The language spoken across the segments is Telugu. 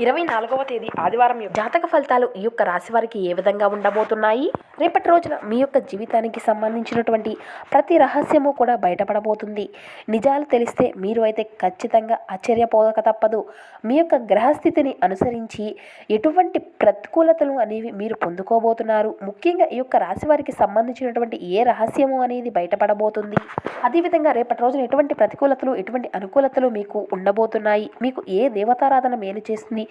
ఇరవై నాలుగవ తేదీ ఆదివారం యొక్క జాతక ఫలితాలు ఈ యొక్క రాశి వారికి ఏ విధంగా ఉండబోతున్నాయి? రేపటి రోజున మీ యొక్క జీవితానికి సంబంధించినటువంటి ప్రతి రహస్యము కూడా బయటపడబోతుంది. నిజాలు తెలిస్తే మీరు అయితే ఖచ్చితంగా ఆశ్చర్యపోదక తప్పదు. మీ యొక్క గ్రహస్థితిని అనుసరించి ఎటువంటి ప్రతికూలతలు అనేవి మీరు పొందుకోబోతున్నారు. ముఖ్యంగా ఈ యొక్క రాశి వారికి సంబంధించినటువంటి ఏ రహస్యము అనేది బయటపడబోతుంది? అదేవిధంగా రేపటి రోజున ఎటువంటి ప్రతికూలతలు ఎటువంటి అనుకూలతలు మీకు ఉండబోతున్నాయి? మీకు ఏ దేవతారాధన మేలు చేస్తుంది?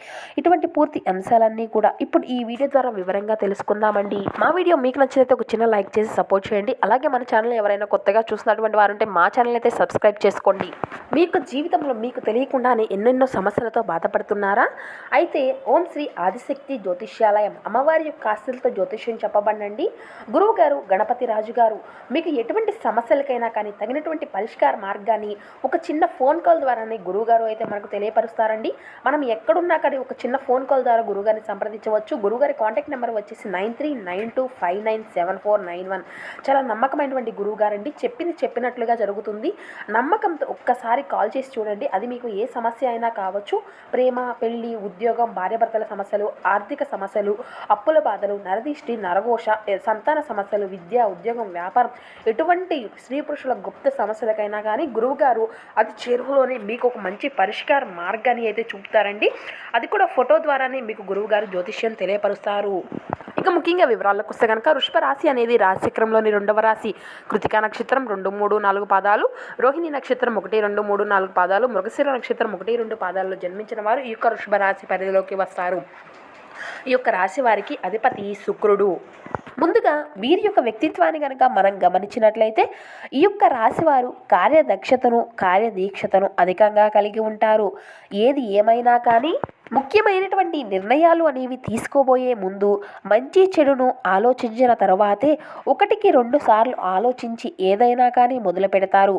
ఇటువంటి పూర్తి అంశాలన్నీ కూడా ఇప్పుడు ఈ వీడియో ద్వారా వివరంగా తెలుసుకుందామండి. మా వీడియో మీకు నచ్చినైతే ఒక చిన్న లైక్ చేసి సపోర్ట్ చేయండి. అలాగే మన ఛానల్ ఎవరైనా కొత్తగా చూసినటువంటి వారు ఉంటే మా ఛానల్ అయితే సబ్స్క్రైబ్ చేసుకోండి. మీ యొక్క జీవితంలో మీకు తెలియకుండానే ఎన్నెన్నో సమస్యలతో బాధపడుతున్నారా? అయితే ఓం శ్రీ ఆదిశక్తి జ్యోతిష్యాలయం అమ్మవారి యొక్క ఆస్తులతో జ్యోతిష్యం చెప్పబడండి గురువు గారు గణపతి రాజు గారు మీకు ఎటువంటి సమస్యలకైనా కానీ తగినటువంటి పరిష్కార మార్గాన్ని ఒక చిన్న ఫోన్ కాల్ ద్వారానే గురువు గారు అయితే మనకు తెలియపరుస్తారండి. మనం ఎక్కడున్నా అక్కడ ఒక చిన్న ఫోన్ కాల్ ద్వారా గురుగారిని సంప్రదించవచ్చు. గురుగారి కాంటాక్ట్ నెంబర్ వచ్చేసి nine three nine two five nine seven four nine one. చాలా నమ్మకమైనటువంటి గురువు గారండి చెప్పింది చెప్పినట్లుగా జరుగుతుంది. నమ్మకంతో ఒక్కసారి కాల్ చేసి చూడండి. అది మీకు ఏ సమస్య అయినా కావచ్చు. ప్రేమ పెళ్ళి ఉద్యోగం భార్యాభర్తల సమస్యలు ఆర్థిక సమస్యలు అప్పుల బాధలు నరదిష్టి నరఘోష సంతాన సమస్యలు విద్య ఉద్యోగం వ్యాపారం ఎటువంటి స్త్రీ పురుషుల గుప్త సమస్యలకైనా కానీ గురువుగారు అది అతి చేరువలోనే మీకు ఒక మంచి పరిష్కార మార్గాన్ని అయితే చూపుతారండి. అది కూడా ఫోటో ద్వారానే మీకు గురువుగారు జ్యోతిష్యం తెలియపరుస్తారు. ఇక ముఖ్యంగా వివరాలకు వస్తే కనుక వృషభ రాశి అనేది రాశిచక్రంలోని రెండవ రాశి. కృతికా నక్షత్రం రెండు మూడు నాలుగు పాదాలు. రోహిణి నక్షత్రం ఒకటి రెండు మూడు నాలుగు పాదాలు. మృగశిర నక్షత్రం ఒకటి రెండు పాదాల్లో జన్మించిన వారు ఈ యొక్క వృషభ రాశి పరిధిలోకి వస్తారు. ఈ యొక్క రాశి వారికి అధిపతి శుక్రుడు. ముందుగా వీరి యొక్క వ్యక్తిత్వాన్ని కనుక మనం గమనించినట్లయితే ఈ యొక్క రాశివారు కార్యదక్షతను కార్యదీక్షతను అధికంగా కలిగి ఉంటారు. ఏది ఏమైనా కానీ ముఖ్యమైనటువంటి నిర్ణయాలు అనేవి తీసుకోబోయే ముందు మంచి చెడును ఆలోచించిన తర్వాతే ఒకటికి రెండు సార్లు ఆలోచించి ఏదైనా కానీ మొదలు పెడతారు.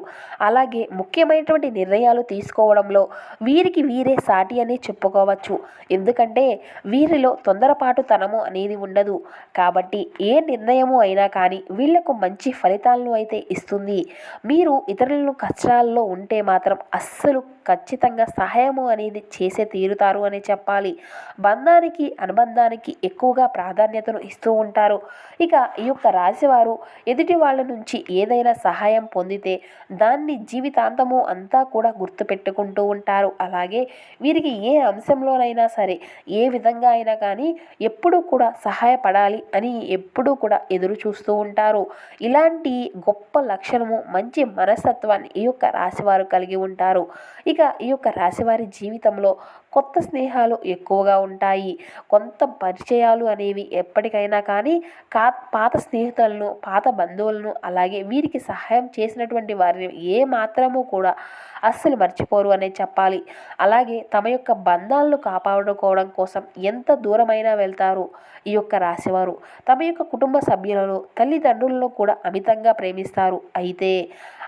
అలాగే ముఖ్యమైనటువంటి నిర్ణయాలు తీసుకోవడంలో వీరికి వీరే సాటి అని చెప్పుకోవచ్చు. ఎందుకంటే వీరిలో తొందరపాటుతనము అనేది ఉండదు. కాబట్టి ఏ నిర్ణయము అయినా కానీ వీళ్ళకు మంచి ఫలితాలను అయితే ఇస్తుంది. మీరు ఇతరులను కష్టాల్లో ఉంటే మాత్రం అస్సలు ఖచ్చితంగా సహాయము అనేది చేసే తీరుతారు అని చెప్పాలి. బంధానికి అనుబంధానికి ఎక్కువగా ప్రాధాన్యతను ఇస్తూ ఉంటారు. ఇక ఈ యొక్క రాశివారు ఎదుటి వాళ్ళ నుంచి ఏదైనా సహాయం పొందితే దాన్ని జీవితాంతము అంతా కూడా గుర్తుపెట్టుకుంటూ ఉంటారు. అలాగే వీరికి ఏ అంశంలోనైనా సరే ఏ విధంగా అయినా కానీ ఎప్పుడూ కూడా సహాయపడాలి అని ఎప్పుడూ కూడా ఎదురు చూస్తూ ఉంటారు. ఇలాంటి గొప్ప లక్షణము మంచి మనస్తత్వాన్ని ఈ యొక్క రాశివారు కలిగి ఉంటారు. ఇక ఈ యొక్క రాశివారి జీవితంలో కొత్త స్నేహాలు ఎక్కువగా ఉంటాయి. కొంత పరిచయాలు అనేవి ఎప్పటికైనా కానీ కా పాత స్నేహితులను పాత బంధువులను అలాగే వీరికి సహాయం చేసినటువంటి వారిని ఏ మాత్రము కూడా అస్సలు మర్చిపోరు అనే చెప్పాలి. అలాగే తమ యొక్క బంధాలను కాపాడుకోవడం కోసం ఎంత దూరమైనా వెళ్తారు ఈ యొక్క రాశివారు. తమ యొక్క కుటుంబ సభ్యులను తల్లిదండ్రులను కూడా అమితంగా ప్రేమిస్తారు. అయితే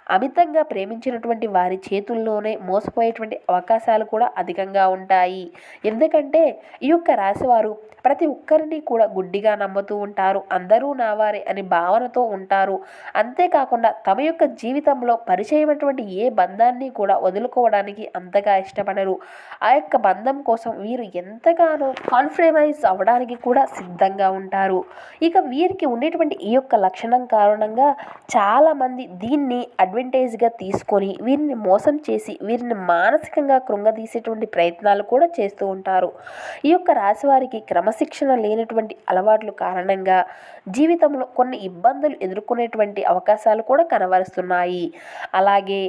అమితంగా ప్రేమించినటువంటి వారి చేతుల్లోనే మోసపోయేటువంటి అవకాశాలు కూడా అధికంగా ఉంటాయి. ఎందుకంటే ఈ యొక్క రాశివారు ప్రతి ఒక్కరిని కూడా గుడ్డిగా నమ్ముతూ ఉంటారు. అందరూ నా వారే అని భావనతో ఉంటారు. అంతేకాకుండా తమ యొక్క జీవితంలో పరిచయమైనటువంటి ఏ బంధాన్ని కూడా వదులుకోవడానికి అంతగా ఇష్టపడరు. ఆ యొక్క బంధం కోసం వీరు ఎంతగానో కాన్ఫ్రమైజ్ అవ్వడానికి కూడా సిద్ధంగా ఉంటారు. ఇక వీరికి ఉండేటువంటి ఈ యొక్క లక్షణం కారణంగా చాలామంది దీన్ని అడ్వాంటేజ్గా తీసుకొని వీరిని మోసం చేసి వీరిని మానసికంగా కృంగదీసేటువంటి ప్రయత్నాలు కూడా చేస్తూ ఉంటారు. ఈ యొక్క రాశి వారికి క్రమశిక్షణ లేనటువంటి అలవాట్లు కారణంగా జీవితంలో కొన్ని ఇబ్బందులు ఎదుర్కొనేటువంటి అవకాశాలు కూడా కనబరుస్తున్నాయి. అలాగే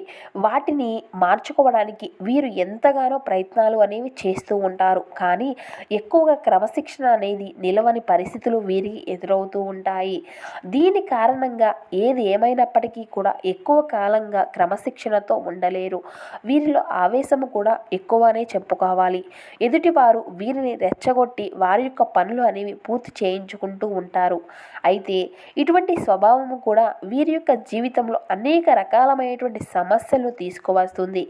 వాటిని మార్చుకోవడానికి వీరు ఎంతగానో ప్రయత్నాలు అనేవి చేస్తూ ఉంటారు. కానీ ఎక్కువగా క్రమశిక్షణ అనేది నిలవని పరిస్థితులు వీరికి ఎదురవుతూ ఉంటాయి. దీని కారణంగా ఏది ఏమైనప్పటికీ కూడా ఎక్కువ కాలంగా క్రమశిక్షణతో ఉండలేరు. వీరిలో ఆవేశము కూడా ఎక్కువనే చెప్పుకోవాలి. ఎదుటివారు వీరిని రెచ్చగొట్టి వారి యొక్క పనులు అనేవి పూర్తి చేయించుకుంటూ ఉంటారు. అయితే ఇటువంటి స్వభావము కూడా వీరి యొక్క జీవితంలో అనేక రకాలమైనటువంటి సమస్యలు తీసుకువస్తుంది.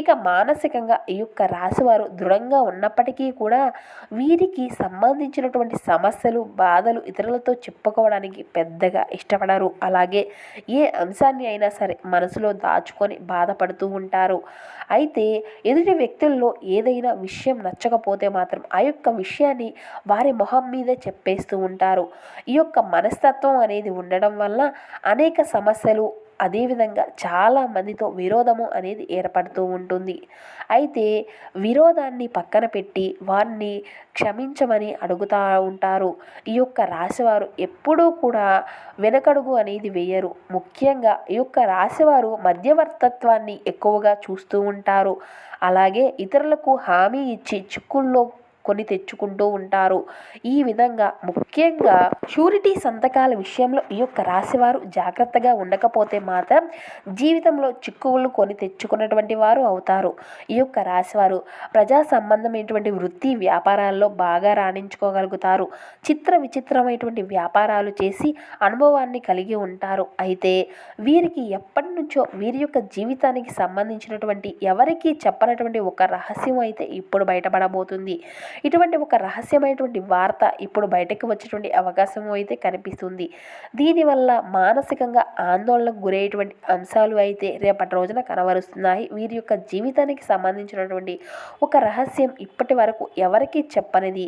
ఇక మానసికంగా ఈ యొక్క రాశివారు దృఢంగా ఉన్నప్పటికీ కూడా వీరికి సంబంధించినటువంటి సమస్యలు బాధలు ఇతరులతో చెప్పుకోవడానికి పెద్దగా ఇష్టపడరు. అలాగే ఏ అంశాన్ని అయినా సరే మనసులో దాచుకొని బాధపడుతూ ఉంటారు. అయితే ఎదుటి వ్యక్తుల్లో ఏదైనా విషయం నచ్చకపోతే మాత్రం ఆ యొక్క విషయాన్ని వారి మొహం మీదే చెప్పేస్తూ ఉంటారు. ఈ యొక్క మనస్తత్వం అనేది ఉండడం వల్ల అనేక సమస్యలు అదేవిధంగా చాలా మందితో విరోధము అనేది ఏర్పడుతూ ఉంటుంది. అయితే విరోధాన్ని పక్కన పెట్టి వారిని క్షమించమని అడుగుతూ ఉంటారు. ఈ యొక్క రాశివారు ఎప్పుడూ కూడా వెనకడుగు అనేది వేయరు. ముఖ్యంగా ఈ యొక్క రాశివారు మధ్యవర్తత్వాన్ని ఎక్కువగా చూస్తూ ఉంటారు. అలాగే ఇతరులకు హామీ ఇచ్చి చిక్కుల్లో కొని తెచ్చుకుంటూ ఉంటారు. ఈ విధంగా ముఖ్యంగా షూరిటీ సంతకాల విషయంలో ఈ యొక్క రాశివారు జాగ్రత్తగా ఉండకపోతే మాత్రం జీవితంలో చిక్కువులు కొని తెచ్చుకున్నటువంటి వారు అవుతారు. ఈ యొక్క రాశివారు ప్రజా సంబంధమైనటువంటి వృత్తి వ్యాపారాల్లో బాగా రాణించుకోగలుగుతారు. చిత్ర విచిత్రమైనటువంటి వ్యాపారాలు చేసి అనుభవాన్ని కలిగి ఉంటారు. అయితే వీరికి ఎప్పటి నుంచో వీరి యొక్క జీవితానికి సంబంధించినటువంటి ఎవరికీ చెప్పనటువంటి ఒక రహస్యం అయితే ఇప్పుడు బయటపడబోతుంది. ఇటువంటి ఒక రహస్యమైనటువంటి వార్త ఇప్పుడు బయటకు వచ్చేటువంటి అవకాశం అయితే కనిపిస్తుంది. దీనివల్ల మానసికంగా ఆందోళనకు గురయ్యేటువంటి అంశాలు అయితే రేపటి రోజున కనబరుస్తున్నాయి. వీరి యొక్క జీవితానికి సంబంధించినటువంటి ఒక రహస్యం ఇప్పటి వరకు ఎవరికి చెప్పనిది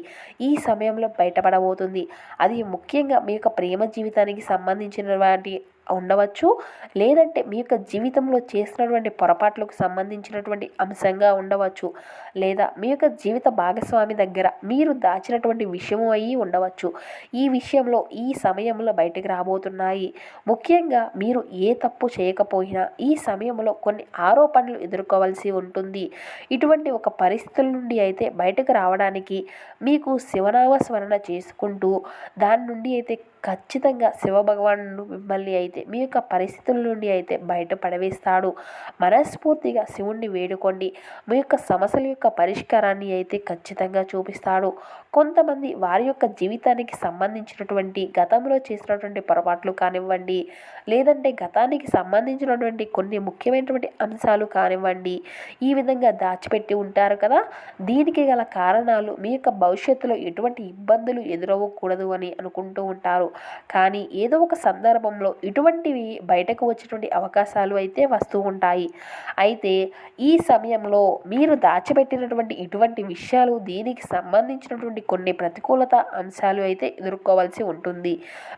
ఈ సమయంలో బయటపడబోతుంది. అది ముఖ్యంగా మీ యొక్క ప్రేమ జీవితానికి సంబంధించినటువంటి ఉండవచ్చు. లేదంటే మీ యొక్క జీవితంలో చేసినటువంటి పొరపాట్లకు సంబంధించినటువంటి అంశంగా ఉండవచ్చు. లేదా మీ యొక్క జీవిత భాగస్వామి దగ్గర మీరు దాచినటువంటి విషయము అయ్యి ఉండవచ్చు. ఈ విషయంలో ఈ సమయంలో బయటకు రాబోతున్నాయి. ముఖ్యంగా మీరు ఏ తప్పు చేయకపోయినా ఈ సమయంలో కొన్ని ఆరోపణలు ఎదుర్కోవాల్సి ఉంటుంది. ఇటువంటి ఒక పరిస్థితుల నుండి అయితే బయటకు రావడానికి మీకు శివనామ స్మరణ చేసుకుంటూ దాని నుండి అయితే ఖచ్చితంగా శివభగవానుడు మిమ్మల్ని అయితే మీ యొక్క పరిస్థితుల నుండి అయితే బయట పడవేస్తాడు మనస్ఫూర్తిగా శివుణ్ణి వేడుకోండి. మీ యొక్క సమస్యల యొక్క పరిష్కారాన్ని అయితే ఖచ్చితంగా చూపిస్తాడు. కొంతమంది వారి యొక్క జీవితానికి సంబంధించినటువంటి గతంలో చేసినటువంటి పొరపాట్లు కానివ్వండి లేదంటే గతానికి సంబంధించినటువంటి కొన్ని ముఖ్యమైనటువంటి అంశాలు కానివ్వండి ఈ విధంగా దాచిపెట్టి ఉంటారు కదా. దీనికి గల కారణాలు మీ యొక్క భవిష్యత్తులో ఎటువంటి ఇబ్బందులు ఎదురవ్వకూడదు అని అనుకుంటూ ఉంటారు. కానీ ఏదో ఒక సందర్భంలో ఇటువంటివి బయటకు వచ్చేటువంటి అవకాశాలు అయితే వస్తూ ఉంటాయి. అయితే ఈ సమయంలో మీరు దాచిపెట్టినటువంటి ఇటువంటి విషయాలు దీనికి సంబంధించినటువంటి కొన్ని ప్రతికూలత అంశాలు అయితే ఎదుర్కోవాల్సి ఉంటుంది.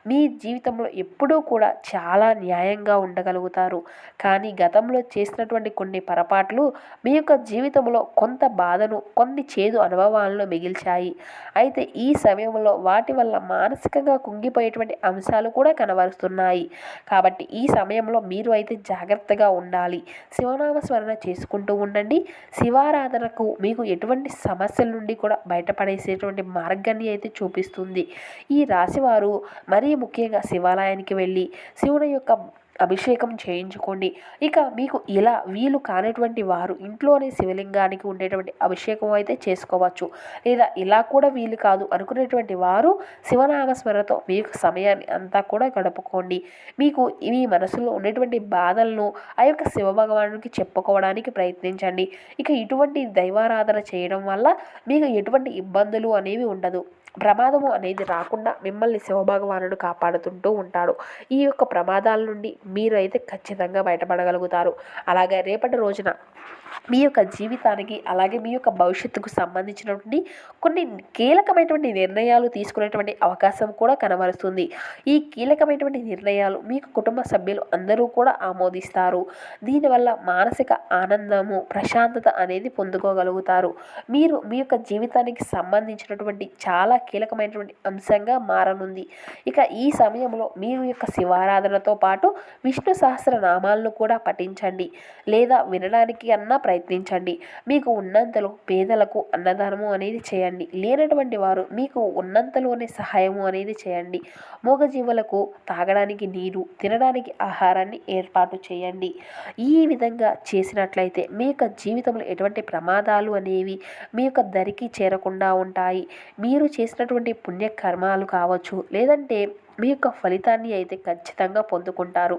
మీ జీవితంలో ఎప్పుడూ కూడా చాలా న్యాయంగా ఉండగలుగుతారు. కానీ గతంలో చేసినటువంటి కొన్ని పొరపాట్లు మీ యొక్క జీవితంలో కొంత బాధను కొన్ని చేదు అనుభవాలను మిగిల్చాయి. అయితే ఈ సమయంలో వాటి వల్ల మానసికంగా కుంగిపోయి కుంగిపోయేటువంటి అంశాలు కూడా కనబరుస్తున్నాయి. కాబట్టి ఈ సమయంలో మీరు అయితే జాగ్రత్తగా ఉండాలి. శివనామ స్మరణ చేసుకుంటూ ఉండండి. శివారాధనకు మీకు ఎటువంటి సమస్యల నుండి కూడా బయటపడేసేటువంటి మార్గాన్ని అయితే చూపిస్తుంది. ఈ రాశివారు మరీ ముఖ్యంగా శివాలయానికి వెళ్ళి శివుని యొక్క అభిషేకం చేయించుకోండి. ఇక మీకు ఇలా వీలు కానటువంటి వారు ఇంట్లోనే శివలింగానికి ఉండేటువంటి అభిషేకం అయితే చేసుకోవచ్చు. లేదా ఇలా కూడా వీలు కాదు అనుకునేటువంటి వారు శివనామస్మరణతో మీ యొక్క సమయాన్ని అంతా కూడా గడుపుకోండి. మీకు మీ మనసులో ఉండేటువంటి బాధలను ఆ యొక్క శివ భగవానుడికి చెప్పుకోవడానికి ప్రయత్నించండి. ఇక ఇటువంటి దైవారాధన చేయడం వల్ల మీకు ఎటువంటి ఇబ్బందులు అనేవి ఉండదు. ప్రమాదము అనేది రాకుండా మిమ్మల్ని శివభగవానుడు కాపాడుతుంటూ ఉంటాడు. ఈ యొక్క ప్రమాదాల నుండి మీరు అయితే ఖచ్చితంగా బయటపడగలుగుతారు. అలాగే రేపటి రోజున మీ యొక్క జీవితానికి అలాగే మీ యొక్క భవిష్యత్తుకు సంబంధించినటువంటి కొన్ని కీలకమైనటువంటి నిర్ణయాలు తీసుకునేటువంటి అవకాశం కూడా కనబరుస్తుంది. ఈ కీలకమైనటువంటి నిర్ణయాలు మీ కుటుంబ సభ్యులు అందరూ కూడా ఆమోదిస్తారు. దీనివల్ల మానసిక ఆనందము ప్రశాంతత అనేది పొందుకోగలుగుతారు. మీరు మీ యొక్క జీవితానికి సంబంధించినటువంటి చాలా కీలకమైనటువంటి అంశంగా మారనుంది. ఇక ఈ సమయంలో మీరు యొక్క శివారాధనతో పాటు విష్ణు సహస్రనామాలను కూడా పఠించండి. లేదా వినడానికి అన్నా ప్రయత్నించండి. మీకు ఉన్నంతలో పేదలకు అన్నదానము అనేది చేయండి. లేనటువంటి వారు మీకు ఉన్నంతలోనే సహాయము అనేది చేయండి. మూగజీవులకు తాగడానికి నీరు తినడానికి ఆహారాన్ని ఏర్పాటు చేయండి. ఈ విధంగా చేసినట్లయితే మీ యొక్క జీవితంలో ఎటువంటి ప్రమాదాలు అనేవి మీ యొక్క దరికి చేరకుండా ఉంటాయి. మీరు చేసిన చేసినటువంటి పుణ్యకర్మాలు కావచ్చు లేదంటే మీ యొక్క ఫలితాన్ని అయితే ఖచ్చితంగా పొందుకుంటారు.